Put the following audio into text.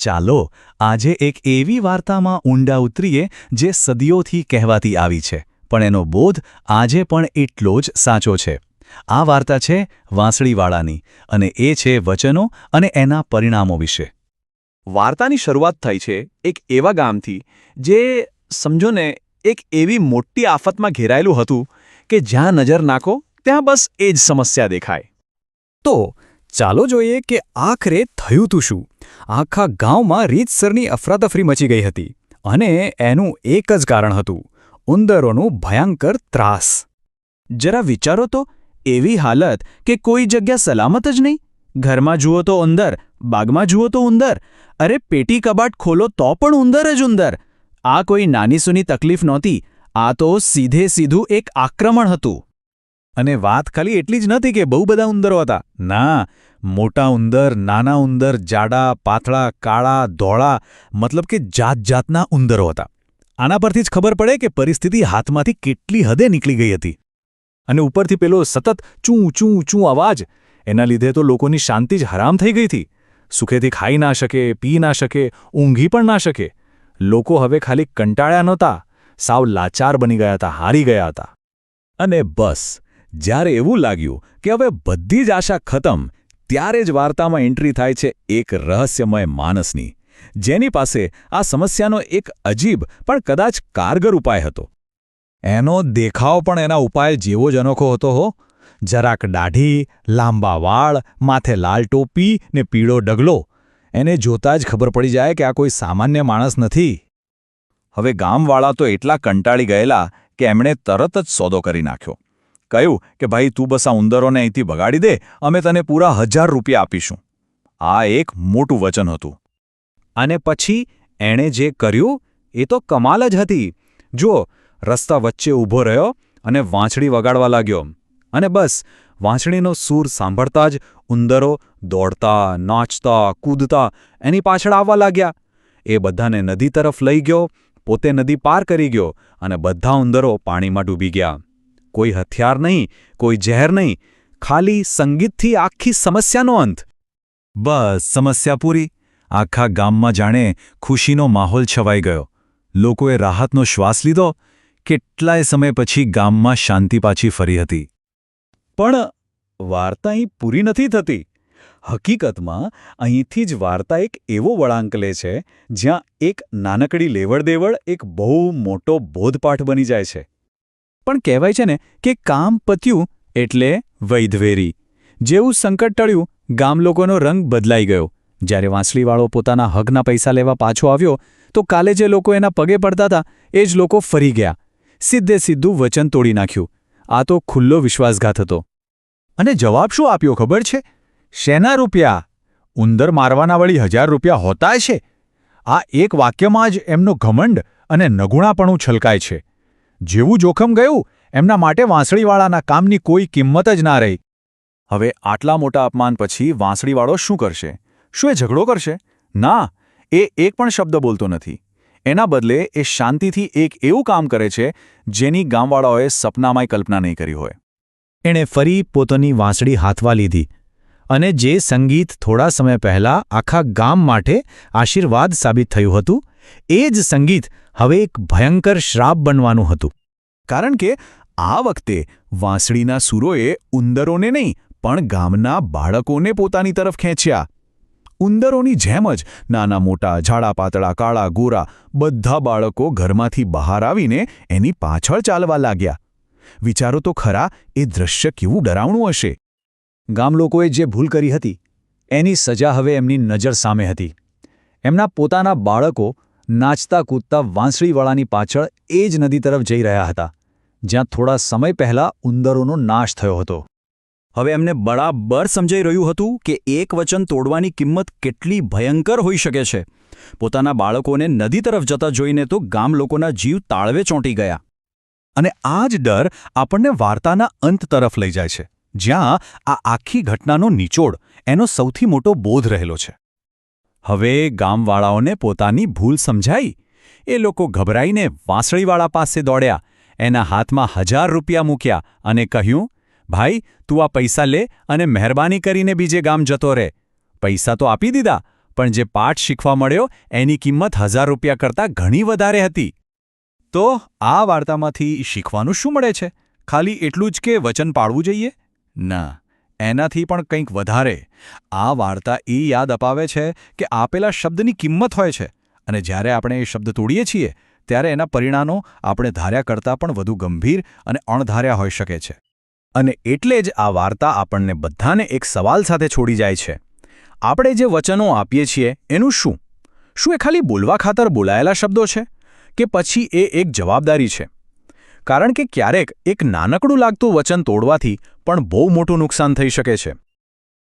ચાલો આજે એક એવી વાર્તામાં ઊંડા ઉતરીએ જે સદીઓથી કહેવાતી આવી છે, પણ એનો બોધ આજે પણ એટલો જ સાચો છે. આ વાર્તા છે વાંસળીવાળાની અને એ છે વચનો અને એના પરિણામો વિશે. વાર્તાની શરૂઆત થઈ છે એક એવા ગામથી જે, સમજો ને, એક એવી મોટી આફતમાં ઘેરાયેલું હતું કે જ્યાં નજર નાખો ત્યાં બસ એ જ સમસ્યા દેખાય. તો ચાલો જોઈએ કે આખરે થયું તું શું? આખા ગામમાં રીતસરની અફરાતફરી મચી ગઈ હતી અને એનું એક જ કારણ હતું, ઉંદરોનું ભયંકર ત્રાસ. જરા વિચારો તો, એવી હાલત કે કોઈ જગ્યા સલામત જ નહીં? ઘરમાં જુઓ તો ઉંદર, બાગમાં જુઓ તો ઉંદર, અરે પેટી કબાટ ખોલો તો પણ ઉંદર જ ઉંદર. આ કોઈ નાની સૂની તકલીફ નહોતી, આ તો સીધે સીધું એક આક્રમણ હતું. અને વાત ખાલી એટલી જ નથી કે બહુ બધા ઉંદરો હતા. ના, મોટા ઉંદર, નાના ઉંદર, જાડા, પાતળા, કાળા, ધોળા, મતલબ કે જાત જાતના ઉંદરો હતા. આના પરથી જ ખબર પડે કે પરિસ્થિતિ હાથમાંથી કેટલી હદે નીકળી ગઈ હતી. અને ઉપરથી પેલો સતત ચૂં ચૂં ચૂં અવાજ, એના લીધે તો લોકોની શાંતિ જ હરામ થઈ ગઈ હતી. સુખેથી ખાઈ ના શકે, પી ના શકે, ઊંઘી પણ ના શકે. લોકો હવે ખાલી કંટાળ્યા નહોતા. સાવ લાચાર બની ગયા હતા, હારી ગયા હતા. અને બસ. જ્યારે એવું લાગ્યું કે હવે બધી જ આશા ખતમ, ત્યારે જ વાર્તામાં એન્ટ્રી થાય છે એક રહસ્યમય માનસની, જેની પાસે આ સમસ્યાનો એક અજીબ પણ કદાચ કારગર ઉપાય હતો. એનો દેખાવ પણ એના ઉપાય જેવો જ અનોખો હતો હો. જરાક દાઢી, લાંબા વાળ, માથે લાલ ટોપી ને પીળો ડગલો, એને જોતા જ ખબર પડી જાય કે આ કોઈ સામાન્ય માણસ નથી. હવે ગામવાળા તો એટલા કંટાળી ગયેલા કે એમણે તરત જ સોદો કરી નાખ્યો. કહ્યું કે, ભાઈ, તું બસ આ ઉંદરોને અહીંથી બગાડી દે, અમે તને પૂરા હજાર રૂપિયા આપીશું. આ એક મોટું વચન હતું. અને પછી એણે જે કર્યું, એ તો કમાલ જ હતી. જો રસ્તા વચ્ચે ઊભો રહ્યો અને વાંછડી વગાડવા લાગ્યો. અને બસ, વાંછડીનો સૂર સાંભળતા જ ઉંદરો દોડતા, નાચતા, કૂદતા એની પાછળ આવવા લાગ્યા. એ બધાને નદી તરફ લઈ ગયો, પોતે નદી પાર કરી ગયો અને બધા ઉંદરો પાણીમાં ડૂબી ગયા. કોઈ હથિયાર નહીં, કોઈ ઝેર નહીં, ખાલી સંગીતથી આખી સમસ્યાનો અંત. બસ, સમસ્યા પૂરી. આખા ગામમાં જાણે ખુશીનો માહોલ છવાઈ ગયો. લોકોએ રાહતનો શ્વાસ લીધો. કેટલાય સમય પછી ગામમાં શાંતિ પાછી ફરી હતી. પણ વાર્તા અહીં પૂરી નથી થતી. હકીકતમાં અહીંથી જ વાર્તા એક એવો વળાંક લે છે, જ્યાં એક નાનકડી લેવડદેવડ એક બહુ મોટો બોધપાઠ બની જાય છે. પણ કહેવાય છે ને કે કામ પત્યું એટલે વૈધવેરી. જેવું સંકટ ટળ્યું, ગામ લોકોનો રંગ બદલાઈ ગયો. જ્યારે વાંસળીવાળો પોતાના હકના પૈસા લેવા પાછો આવ્યો, તો કાલે જે લોકો એના પગે પડતા હતા, એ જ લોકો ફરી ગયા. સીધે સીધું વચન તોડી નાખ્યું. આ તો ખુલ્લો વિશ્વાસઘાત હતો. અને જવાબ શું આપ્યો ખબર છે? શેના રૂપિયા? ઉંદર મારવાના વળી હજાર રૂપિયા હોતા છે આ એક વાક્યમાં જ એમનો ઘમંડ અને નગુણાપણું છલકાય છે. જેવું જોખમ ગયું, એમના માટે વાંસળીવાળાના કામની કોઈ કિંમત જ ના રહી. હવે આટલા મોટા અપમાન પછી વાંસળીવાળો શું કરશે? શું એ ઝઘડો કરશે? ના, એ એક પણ શબ્દ બોલતો નથી. એના બદલે એ શાંતિથી એક એવું કામ કરે છે, જેની ગામવાળાઓએ સપનામાંય કલ્પના નહીં કરી હોય. એણે ફરી પોતાની વાંસળી હાથવા લીધી અને જે સંગીત થોડા સમય પહેલા આખા ગામ માટે આશીર્વાદ સાબિત થયું હતું, એ જ સંગીત હવે એક ભયંકર શ્રાપ બનવાનું હતું. કારણ કે આ વખતે વાંસળીના સૂરોએ ઉંદરોને નહીં, પણ ગામના બાળકોને પોતાની તરફ ખેંચ્યા. ઉંદરોની જેમ જ નાના મોટા ઝાડા પાતળા, કાળા, ગોરા બધા બાળકો ઘરમાંથી બહાર આવીને એની પાછળ ચાલવા લાગ્યા. વિચારો તો ખરા, એ દ્રશ્ય કેવું ડરાવણું હશે? ગામલોકોએ જે ભૂલ કરી હતી, એની સજા હવે એમની નજર સામે હતી. એમના પોતાના બાળકો નાચતા કૂદતા વાંસળીવાળાની પાછળ એ જ નદી તરફ જઈ રહ્યા હતા, જ્યાં થોડા સમય પહેલા ઉંદરોનો નાશ થયો હતો. હવે એમને બરાબર સમજાઈ રહ્યું હતું કે એક વચન તોડવાની કિંમત કેટલી ભયંકર હોઈ શકે છે. પોતાના બાળકોને નદી તરફ જતા જોઈને તો ગામ લોકોના જીવ તાળવે ચોંટી ગયા. અને આ જ ડર આપણને વાર્તાના અંત તરફ લઈ જાય છે, જ્યાં આ આખી ઘટનાનો નિચોડ, એનો સૌથી મોટો બોધ રહેલો છે. હવે ગામવાળાઓને પોતાની ભૂલ સમજાઈ? એ લોકો ગભરાઈને વાંસળીવાળા પાસે દોડ્યા, એના હાથમાં હજાર રૂપિયા મૂક્યા અને કહ્યું, ભાઈ, તું આ પૈસા લે અને મહેરબાની કરીને બીજે ગામ જતો રહે. પૈસા તો આપી દીધા, પણ જે પાઠ શીખવા મળ્યો એની કિંમત હજાર રૂપિયા કરતાં ઘણી વધારે હતી. તો આ વાર્તામાંથી શીખવાનું શું મળે છે? ખાલી એટલું જ કે વચન પાળવું જોઈએ? ના. એનાથી પણ કંઈક વધારે. આ વાર્તા એ યાદ અપાવે છે કે આપેલા શબ્દની કિંમત હોય છે અને જ્યારે આપણે એ શબ્દ તોડીએ છીએ, ત્યારે એના પરિણામો આપણે ધાર્યા કરતાં પણ વધુ ગંભીર અને અણધાર્યા હોઈ શકે છે. અને એટલે જ આ વાર્તા આપણને બધાને એક સવાલ સાથે છોડી જાય છે. આપણે જે વચનો આપીએ છીએ, એનું શું? શું એ ખાલી બોલવા ખાતર બોલાયેલા શબ્દો છે? કે પછી એ એક જવાબદારી છે? કારણ કે ક્યારેક એક નાનકડું લાગતું વચન તોડવાથી પણ બહુ મોટું નુકસાન થઈ શકે છે.